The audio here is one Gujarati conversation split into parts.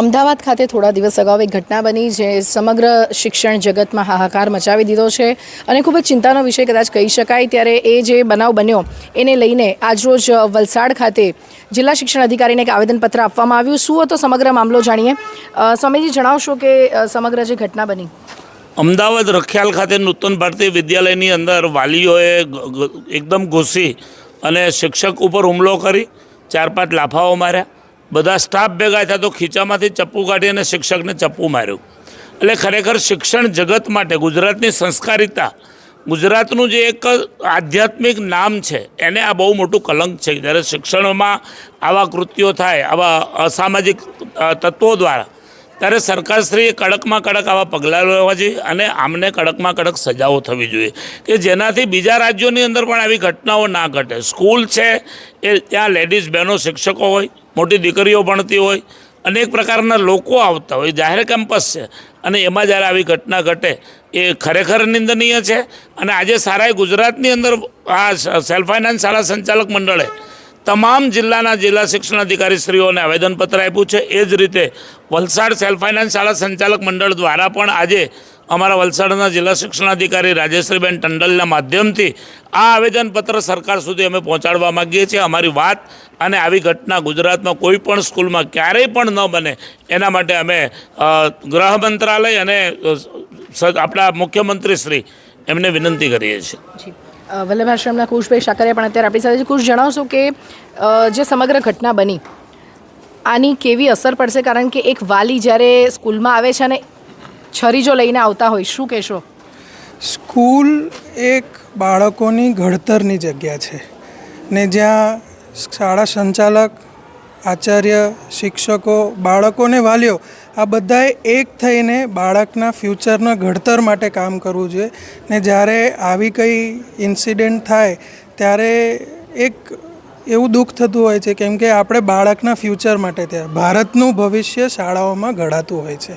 અમદાવાદ ખાતે થોડા દિવસ અગાઉ એક ઘટના બની જે સમગ્ર શિક્ષણ જગતમાં હાહાકાર મચાવી દીધો છે અને ખૂબ જ ચિંતાનો વિષય કદાચ કહી શકાય. ત્યારે એ જે બનાવ બન્યો એને લઈને આજરોજ વલસાડ ખાતે જિલ્લા શિક્ષણ અધિકારીને એક આવેદનપત્ર આપવામાં આવ્યું. શું હતો સમગ્ર મામલો જાણીએ? સ્વામીજી જણાવશો કે સમગ્ર જે ઘટના બની? અમદાવાદ રખિયાલ ખાતે નૂતન ભારતીય વિદ્યાલયની અંદર વાલીઓએ એકદમ ઘૂસી અને શિક્ષક ઉપર હુમલો કરી ચાર પાંચ લાફાઓ માર્યા. બધા સ્ટાફ ભેગા થયા તો ખીચામાંથી ચપ્પુ કાઢી અને શિક્ષકને ચપ્પુ માર્યું. એટલે ખરેખર શિક્ષણ જગત માટે ગુજરાતની સંસ્કારિતા ગુજરાતનું જે એક આધ્યાત્મિક નામ છે, એને આ બહુ મોટું કલંક છે. જ્યારે શિક્ષણમાં આવા કૃત્યો થાય, આવા અસામાજિક તત્વો દ્વારા, ત્યારે સરકારશ્રીએ કડકમાં કડક આવા પગલાં લેવા જોઈએ અને આમને કડકમાં કડક સજાઓ થવી જોઈએ. કે જેનાથી બીજા રાજ્યોની અંદર પણ આવી ઘટનાઓ ના ઘટે. સ્કૂલ છે, એ ત્યાં લેડીઝ બહેનો શિક્ષકો હોય મોટી દીકરીઓ ભણતી હોય, અનેક પ્રકારના લોકો આવતા હોય, જાહેર કેમ્પસ છે. અને એમાં જ્યારે આવી ઘટના ઘટે, એ ખરેખર નિંદનીય છે. અને આજે સારાએ ગુજરાતની અંદર આ સેલ્ફ ફાઇનાન્સ શાળા સંચાલક મંડળે તમામ જિલ્લાના જિલ્લા શિક્ષણ અધિકારીશ્રીઓને આવેદનપત્ર આપ્યું છે. એ જ રીતે વલસાડ સેલ્ફ ફાઇનાન્સ શાળા સંચાલક મંડળ દ્વારા પણ આજે અમારા વલસાડના જિલ્લા શિક્ષણાધિકારી રાજેશ્રીબેન ટંડલના માધ્યમથી આ આવેદનપત્ર સરકાર સુધી અમે પહોંચાડવા માગીએ છીએ. અમારી વાત અને આવી ઘટના ગુજરાતમાં કોઈ પણ સ્કૂલમાં ક્યારેય પણ ન બને, એના માટે અમે ગૃહ મંત્રાલય અને આપણા મુખ્યમંત્રી શ્રી એમને વિનંતી કરીએ છીએ. વલ્લભાશ્રમના કુશભાઈ સાકરિયા પણ અત્યારે આપણી સાથે. કુશ, જણાવશો કે જે સમગ્ર ઘટના બની, આની કેવી અસર પડશે? કારણ કે એક વાલી જ્યારે સ્કૂલમાં આવે છે અને છરી જો લઈને આવતા હોય, શું કહેશો? સ્કૂલ એક બાળકોની ઘડતરની જગ્યા છે ને જ્યાં શાળા સંચાલક, આચાર્ય, શિક્ષકો, બાળકોને વાલીઓ, આ બધાએ એક થઈને બાળકના ફ્યુચરના ઘડતર માટે કામ કરવું જોઈએ ને જ્યારે આવી કંઈ ઇન્સિડન્ટ થાય ત્યારે એક એવું દુઃખ થતું હોય છે, કેમ કે આપણે બાળકના ફ્યુચર માટે ત્યાં ભારતનું ભવિષ્ય શાળાઓમાં ઘડાતું હોય છે.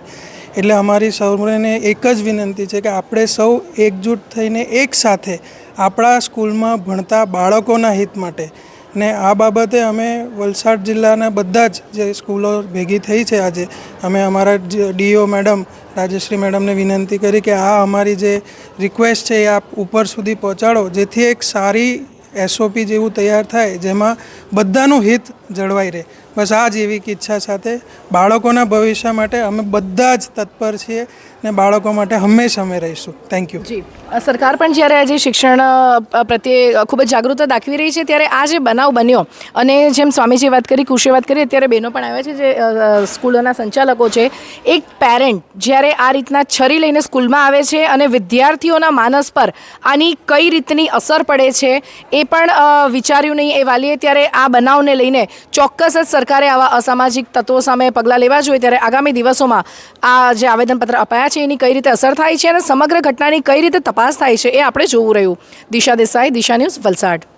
એટલે અમારી સૌને એક જ વિનંતી છે કે આપણે સૌ એકજૂટ થઈને એક સાથે આપણા સ્કૂલમાં ભણતા બાળકોના હિત માટે. ને આ બાબતે અમે વલસાડ જિલ્લાના બધા જ જે સ્કૂલો ભેગી થઈ છે આજે, અમે અમારા ડીઓ મેડમ, રાજેશ્રી મેડમને વિનંતી કરી કે આ અમારી જે રિક્વેસ્ટ છે એ આપ ઉપર સુધી પહોંચાડો, જેથી એક સારી એસઓપી જેવું તૈયાર થાય, જેમાં બધાનું હિત જળવાઈ રહે. બસ આ જ એવી ઈચ્છા સાથે બાળકોના ભવિષ્ય માટે અમે બધા જ તત્પર છીએ. ને બાળકો માટે હંમેશા અમે રહીશું. Thank you ji. સરકાર પણ જ્યારે આજે શિક્ષણ પ્રત્યે ખૂબ જ જાગૃતતા દાખવી રહી છે, ત્યારે આ જે બનાવ બન્યો, અને જેમ સ્વામીજીએ વાત કરી, કુશે વાત કરી, અત્યારે બહેનો પણ આવ્યા છે, જે સ્કૂલોના સંચાલકો છે, એક પેરેન્ટ જ્યારે આ રીતના છરી લઈને સ્કૂલમાં આવે છે અને વિદ્યાર્થીઓના માનસ પર આની કઈ રીતની અસર પડે છે, એ પણ વિચાર્યું નહીં, એ વાલીએ ત્યારે આ બનાવને લઈને ચોક્કસ જ સરકારે આવા અસામાજિક તત્વો સામે પગલાં લેવા જોઈએ, ત્યારે આગામી દિવસોમાં આ જે આવેદનપત્ર અપાયા છે, એની કઈ રીતે અસર થાય છે અને સમગ્ર ઘટનાની કઈ રીતે તપાસ થાય છે એ આપણે જોવું રહ્યું. દિશા દેસાઈ, દિશા ન્યૂઝ વલસાડ.